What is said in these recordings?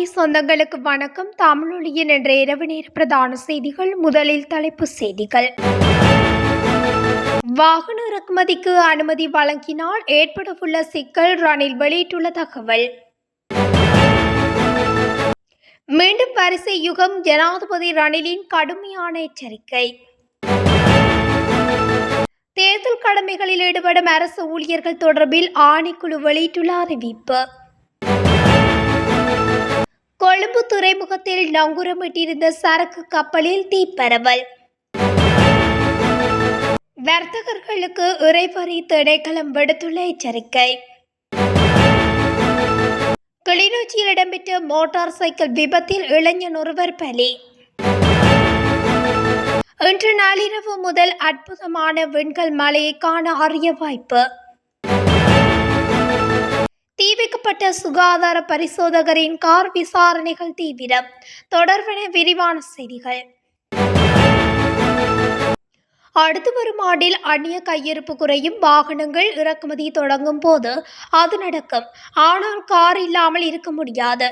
தமிழொலி சொந்தங்களுக்கு வணக்கம். தமிழொலியின் என்ற இரவு நேர பிரதான செய்திகள் முதலில் தலைப்பு செய்திகள். வாகன இறக்குமதிக்கு அனுமதி வழங்கினால் ஏற்படவுள்ள சிக்கல் ரணில் வெளியிட்டுள்ள தகவல். மீண்டும் வரிசை யுகம் ஜனாதிபதி ரணிலின் கடுமையான எச்சரிக்கை. தேர்தல் கடமைகளில் ஈடுபடும் அரசு ஊழியர்கள் தொடர்பில் ஆணைக்குழு வெளியிட்டுள்ள அறிவிப்பு. கொழும்பு துறைமுகத்தில் நங்குரமிட்டிருந்த சரக்கு கப்பலில் தீப்பரவல் வர்த்தகர்களுக்கு இறைவரி திணைக்களம் விடுத்துள்ள எச்சரிக்கை. கிளிநொச்சியில் இடம்பெற்ற மோட்டார் சைக்கிள் விபத்தில் இளைஞன் ஒருவர் பலி. இன்று நள்ளிரவு முதல் அற்புதமான விண்கல் மலையை காண அறிய வாய்ப்பு. நியமிக்கப்பட்ட சுகாதார பரிசோதகரின் கார் விசாரணைகள் தீவிரம். தொடர்பான விரிவான செய்திகள். அடுத்து வரும் ஆண்டில் அந்நிய கையிருப்பு குறையும் வாகனங்கள் இறக்குமதி தொடங்கும் போது அது நடக்கும். ஆனால் கார் இல்லாமல் இருக்க முடியாது.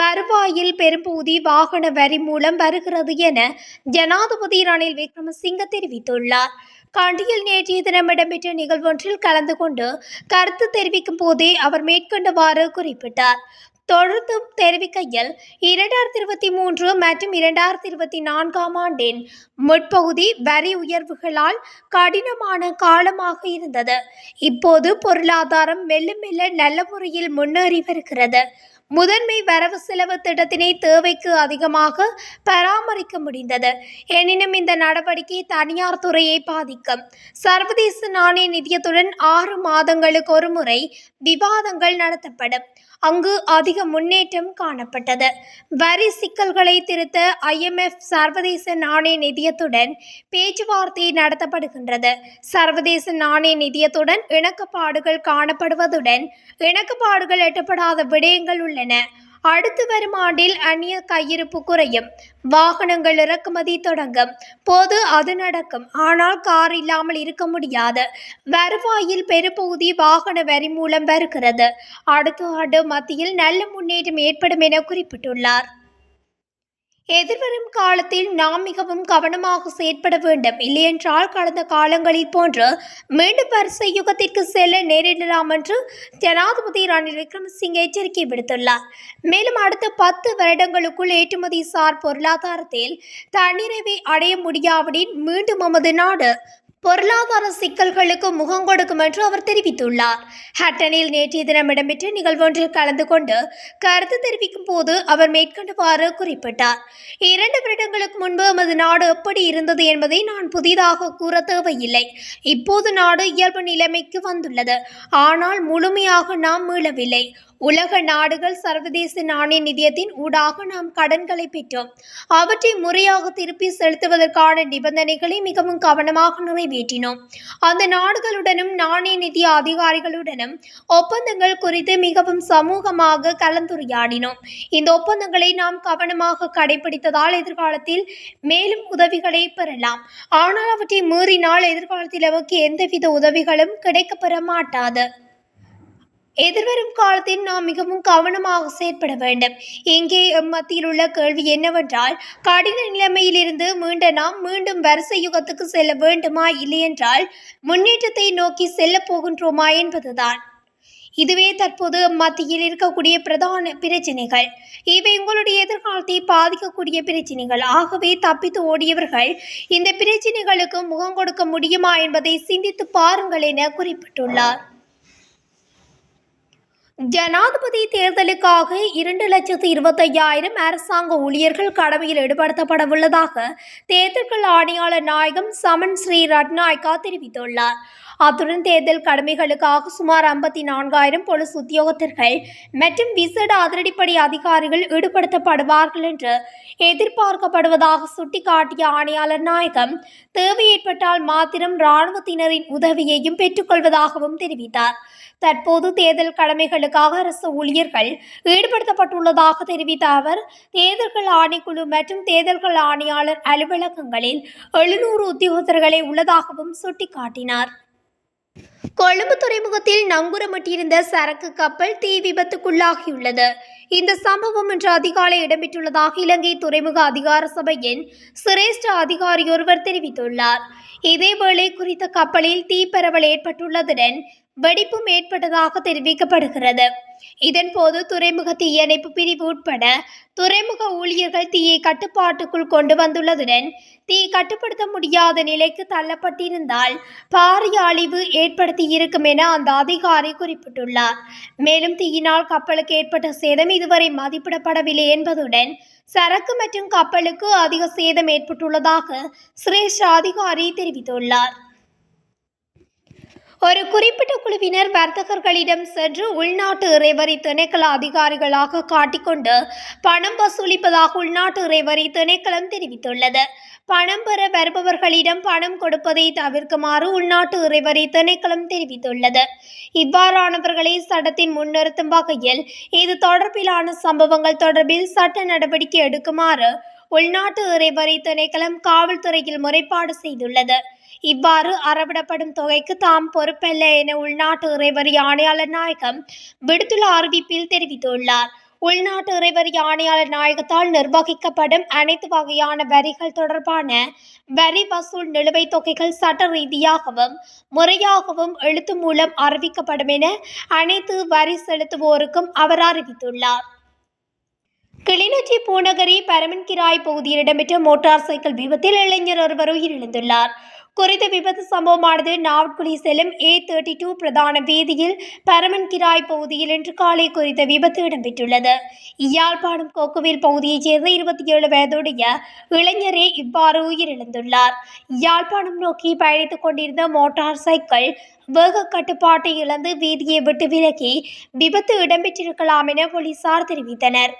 வருவாயில் பெரும்பகுதி வாகன வரி மூலம் வருகிறது என ஜனாதிபதி ரணில் விக்ரமசிங்க தெரிவித்துள்ளார். கண்டியில் நேற்றைய தினம் இடம்பெற்ற நிகழ்வொன்றில் கலந்து கொண்டு கருத்து தெரிவிக்கும் போதே அவர் மேற்கொண்டவாறு குறிப்பிட்டார். தொடர்ந்து தெரிவிக்கையில் இரண்டாயிரத்தி இருபத்தி மூன்று மற்றும் இரண்டாயிரத்தி இருபத்தி நான்காம் ஆண்டின் முற்பகுதி வரி உயர்வுகளால் கடினமான காலமாக இருந்தது. இப்போது பொருளாதாரம் மெல்ல மெல்ல நல்ல முறையில் முன்னேறி வருகிறது. முதன்மை வரவு செலவு திட்டத்தினை தேவைக்கு அதிகமாக பராமரிக்க முடிந்தது. எனினும் இந்த நடவடிக்கை தனியார் துறையை பாதிக்கும். சர்வதேச நாணய நிதியத்துடன் ஆறு மாதங்களுக்கு ஒரு முறை விவாதங்கள் நடத்தப்படும். அங்கு அதிக முன்னேற்றம் காணப்பட்டது. வரி சிக்கல்களை திருத்த ஐஎம்எஃப் சர்வதேச நாணய நிதியத்துடன் பேச்சுவார்த்தை நடத்தப்படுகின்றது. சர்வதேச நாணய நிதியத்துடன் இணக்கப்பாடுகள் காணப்படுவதுடன் இணக்கப்பாடுகள் எட்டப்படாத விடயங்கள் உள்ளன. அடுத்து வரும் ஆண்டில் அந்நிய கையிருப்பு குறையும். வாகனங்கள் இறக்குமதி தொடங்கும். போது அது நடக்கும். ஆனால் கார் இல்லாமல் இருக்க முடியாது. வருவாயில் பெரும்பகுதி வாகன வரி மூலம் வருகிறது. அடுத்த ஆண்டு மத்தியில் நல்ல முன்னேற்றம் ஏற்படும் என குறிப்பிட்டுள்ளார். எதிர்வரும் காலத்தில் நாம் மிகவும் கவனமாக செயற்பட வேண்டும். இல்லையென்றால் கடந்த காலங்களில் போன்று மீண்டும் வரிசை யுகத்திற்கு செல்ல நேரிடலாம் என்று ஜனாதிபதி ரணில் விக்ரமசிங்கே எச்சரிக்கை விடுத்துள்ளார். மேலும் அடுத்த பத்து வருடங்களுக்குள் ஏற்றுமதி சார் பொருளாதாரத்தில் தன்னிறைவை அடைய முடியாவிடின் மீண்டும் நமது நாடு பொருளாதார சிக்கல்களுக்கு முகம் கொடுக்கும் என்று அவர் தெரிவித்துள்ளார். ஹட்டனில் நேற்றைய தினம் இடம்பெற்ற நிகழ்வொன்றில் கலந்து கொண்டு கருத்து தெரிவிக்கும் போது அவர் மேற்கொண்டவாறு குறிப்பிட்டார். இரண்டு வருடங்களுக்கு முன்பு நமது நாடு எப்படி இருந்தது என்பதை நான் புதிதாக கூற தேவையில்லை. இப்போது நாடு இயல்பு நிலைமைக்கு வந்துள்ளது. ஆனால் முழுமையாக நாம் மீளவில்லை. உலக நாடுகள் சர்வதேச நாணய நிதியத்தின் ஊடாக நாம் கடன்களை பெற்றோம். அவற்றை முறையாக திருப்பி செலுத்துவதற்கான நிபந்தனைகளை மிகவும் கவனமாக நிறைவேற்றினோம். அந்த நாடுகளுடனும் நாணய நிதிய அதிகாரிகளுடனும் ஒப்பந்தங்கள் குறித்து மிகவும் சமூகமாக கலந்துரையாடினோம். இந்த ஒப்பந்தங்களை நாம் கவனமாக கடைபிடித்ததால் எதிர்காலத்தில் மேலும் உதவிகளை பெறலாம். ஆனால் அவற்றை மீறினால் எதிர்காலத்தில் அவருக்கு எந்தவித உதவிகளும் கிடைக்கப்பெற மாட்டாது. எதிர்வரும் காலத்தில் நாம் மிகவும் கவனமாக செயற்பட வேண்டும். இங்கே மத்தியில் உள்ள கேள்வி என்னவென்றால் கடின நிலைமையிலிருந்து மீண்ட நாம் மீண்டும் வரிசை யுகத்துக்கு செல்ல வேண்டுமா இல்லையென்றால் முன்னேற்றத்தை நோக்கி செல்ல போகின்றோமா என்பதுதான். இதுவே தற்போது மத்தியில் இருக்கக்கூடிய பிரதான பிரச்சனைகள். இவை உங்களுடைய எதிர்காலத்தை பாதிக்கக்கூடிய பிரச்சனைகள். ஆகவே தப்பித்து ஓடியவர்கள் இந்த பிரச்சனைகளுக்கு முகம் கொடுக்க முடியுமா என்பதை சிந்தித்து பாருங்கள் என குறிப்பிட்டுள்ளார். ஜனாதிபதி தேர்தலுக்காக இரண்டு லட்சத்து இருபத்தையாயிரம் அரசாங்க ஊழியர்கள் கடமையில் ஈடுபடுத்தப்பட உள்ளதாக தேர்தல்கள் ஆணையாளர் நாயகம் சமன் ஸ்ரீ ரட்நாயக்கா தெரிவித்துள்ளார். அத்துடன் தேர்தல் கடமைகளுக்காக சுமார் ஐம்பத்தி நான்காயிரம் போலீஸ் உத்தியோகத்தர்கள் மற்றும் விசேட அதிரடிப்படை அதிகாரிகள் ஈடுபடுத்தப்படுவார்கள் என்று எதிர்பார்க்கப்படுவதாக சுட்டிக்காட்டிய ஆணையாளர் நாயகம் தேவை ஏற்பட்டால் மாத்திரம் இராணுவத்தினரின் உதவியையும் பெற்றுக்கொள்வதாகவும் தெரிவித்தார். தற்போது தேர்தல் கடமைகளுக்காக அரசு ஊழியர்கள் ஈடுபடுத்தப்பட்டுள்ளதாக தெரிவித்த அவர் தேர்தல்கள் ஆணைக்குழு மற்றும் தேர்தல்கள் ஆணையாளர் அலுவலகங்களில் எழுநூறு உத்தியோகத்தர்களை உள்ளதாகவும் சுட்டிக்காட்டினார். கொழும்பு துறைமுகத்தில் நங்கூரமிட்டிருந்த சரக்கு கப்பல் தீ விபத்துக்குள்ளாகியுள்ளது. இந்த சம்பவம் இன்று அதிகாலை இடம்பெற்றுள்ளதாக இலங்கை துறைமுக அதிகார சபையின் சிரேஷ்ட அதிகாரி ஒருவர் தெரிவித்துள்ளார். இதேவேளை குறித்த கப்பலில் தீ பரவல் ஏற்பட்டுள்ளதுடன் வெடிப்பும் ஏற்பட்டதாக தெரிவிக்கப்படுகிறது. இதன்போது துறைமுக தீயணைப்பு பிரிவு உட்பட துறைமுக ஊழியர்கள் தீயை கட்டுப்பாட்டுக்குள் கொண்டு வந்துள்ளதுடன் தீ கட்டுப்படுத்த முடியாத நிலைக்கு தள்ளப்பட்டிருந்தால் பாரிய அழிவு ஏற்படுத்தி இருக்கும் என அந்த அதிகாரி குறிப்பிட்டுள்ளார். மேலும் தீயினால் கப்பலுக்கு ஏற்பட்ட சேதம் இதுவரை மதிப்பிடப்படவில்லை என்பதுடன் சரக்கு மற்றும் கப்பலுக்கு அதிக சேதம் ஏற்பட்டுள்ளதாக சிரேஷ்ட அதிகாரி தெரிவித்துள்ளார். ஒரு குறிப்பிட்ட குழுவினர் வர்த்தகர்களிடம் சென்று உள்நாட்டு இறைவரி திணைக்கள அதிகாரிகளாக காட்டிக்கொண்டு பணம் வசூலிப்பதாக உள்நாட்டு இறைவரி திணைக்களம் தெரிவித்துள்ளது. பணம் பெற வருபவர்களிடம் பணம் கொடுப்பதை தவிர்க்குமாறு உள்நாட்டு இறைவரி திணைக்களம் தெரிவித்துள்ளது. இவ்வாறானவர்களை சட்டத்தின் முன்னிறுத்தும் வகையில் இது தொடர்பிலான சம்பவங்கள் தொடர்பில் சட்ட நடவடிக்கை எடுக்குமாறு உள்நாட்டு இறைவரி திணைக்களம் காவல்துறையில் முறைப்பாடு செய்துள்ளது. இவ்வாறு அறவிடப்படும் தொகைக்கு தாம் பொறுப்பல்ல என உள்நாட்டு இறைவர் யானையாளர் நாயகம் விடுத்துள்ள அறிவிப்பில் தெரிவித்துள்ளார். உள்நாட்டு இறைவர் ஆணையாளர் நாயகத்தால் நிர்வகிக்கப்படும் அனைத்து வகையான வரிகள் தொடர்பான வரி வசூல் நிலுவைத் தொகைகள் சட்ட ரீதியாகவும் முறையாகவும் எழுத்து மூலம் அறிவிக்கப்படும் என அனைத்து வரி செலுத்துவோருக்கும் அவர் அறிவித்துள்ளார். கிளிநொச்சி பூநகரி பரமன்கிராய் பகுதியில் இடம்பெற்ற மோட்டார் சைக்கிள் விபத்தில் இளைஞர் ஒருவர் உயிரிழந்துள்ளார். குறித்த விபத்து சம்பவமானது நாவட்குழி செல்லும் ஏ தேர்ட்டி டூ பிரதான வீதியில் பரமன் கிராய் பகுதியில் இன்று காலை குறித்த விபத்து இடம்பெற்றுள்ளது. யாழ்ப்பாணம் கோக்குவில் பகுதியைச் சேர்ந்த இருபத்தி ஏழு வயதுடைய இளைஞரே இவ்வாறு உயிரிழந்துள்ளார். யாழ்ப்பாணம் நோக்கி பயணித்துக் கொண்டிருந்த மோட்டார் சைக்கிள் வேக கட்டுப்பாட்டை இழந்து வீதியை விட்டு விலகி விபத்து இடம்பெற்றிருக்கலாம் என போலீசார் தெரிவித்தனர்.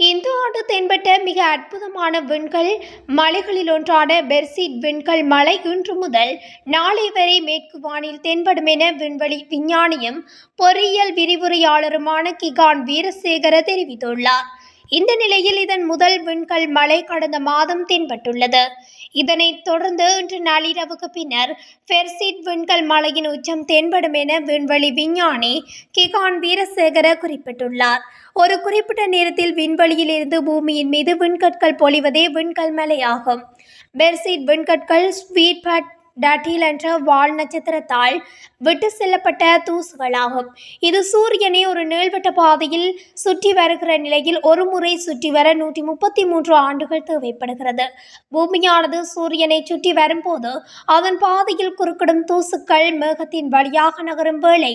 இந்த ஆண்டு தென்பட்ட மிக அற்புதமான விண்கல் மலைகளில் ஒன்றான பெர்சிட் விண்கல் மலை இன்று முதல் நாளை வரை மேற்கு வானில் தென்படும் என விண்வெளி விஞ்ஞானியும் பொறியியல் விரிவுரையாளருமான கிகான் வீரசேகர தெரிவித்துள்ளார். இந்த நிலையில் இதன் முதல் விண்கல் மலை கடந்த மாதம் தென்பட்டுள்ளது. இதனைத் தொடர்ந்து இன்று நள்ளிரவுக்கு பின்னர் பெர்சிட் விண்கல் மலையின் உச்சம் தென்படும் என விண்வெளி விஞ்ஞானி கிகான் வீரசேகர குறிப்பிட்டுள்ளார். ஒரு குறிப்பிட்ட நேரத்தில் விண்வெளியில் இருந்து பூமியின் மீது விண்கற்கள் பொழிவதே விண்கல் மலையாகும் பெர்சிட் விண்கற்கள் ஸ்வீட் பட் டட்டில் என்ற வால் நட்சத்திரத்தால் விட்டு செல்லப்பட்ட தூசுகளாகும். இது சூரியனை ஒரு நீள்வட்ட பாதையில் சுற்றி வருகிற நிலையில் ஒரு முறை சுற்றி வர நூற்றி முப்பத்தி மூன்று ஆண்டுகள் தேவைப்படுகிறது. பூமியானது சூரியனை சுற்றி வரும்போது அதன் பாதையில் குறுக்கிடும் தூசுக்கள் மேகத்தின் வழியாக நகரும் வேளை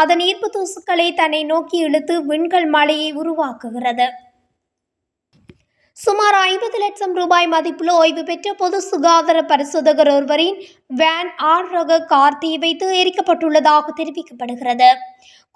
அதன் ஈர்ப்பு தூசுக்களை தன்னை நோக்கி இழுத்து விண்கல் மலையை உருவாக்குகிறது. சுமார் ஐம்பது லட்சம் ரூபாய் மதிப்புள்ள ஓய்வு பெற்ற பொது சுகாதார பரிசோதகர் ஒருவரின் வேன் ஆர் ரக கார் தீ வைத்து எரிக்கப்பட்டுள்ளதாக தெரிவிக்கப்படுகிறது.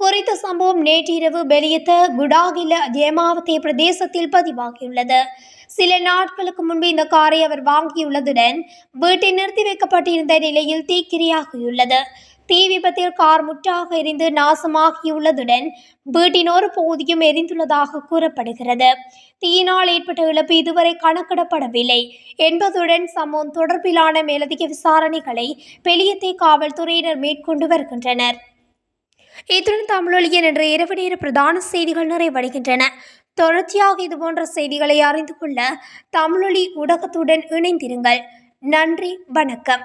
குறித்த சம்பவம் நேற்றிரவு வெளியத்த குடாகில ஜேமாவதி பிரதேசத்தில் பதிவாகியுள்ளது. சில நாட்களுக்கு முன்பு இந்த காரை அவர் வாங்கியுள்ளதுடன் வீட்டில் நிறுத்தி வைக்கப்பட்டிருந்த நிலையில் தீக்கிரையாகியுள்ளது. தீ விபத்தில் கார் முற்றாக எரிந்து நாசமாகியுள்ளதுடன் வீட்டின் ஒரு பகுதியும் எரிந்துள்ளதாக கூறப்படுகிறது. தீயினால் ஏற்பட்ட இழப்பு இதுவரை கணக்கிடப்படவில்லை. என்பதுடன் சம்பவம் தொடர்பிலான மேலதிக விசாரணைகளை பெலியத்தை காவல்துறையினர் மேற்கொண்டு வருகின்றனர். இத்துடன் தமிழொலியன் என்ற இரவு நேர பிரதான செய்திகள் நிறைவடைகின்றன. தொடர்ச்சியாக இதுபோன்ற செய்திகளை அறிந்து கொள்ள தமிழொலி ஊடகத்துடன் இணைந்திருங்கள். நன்றி வணக்கம்.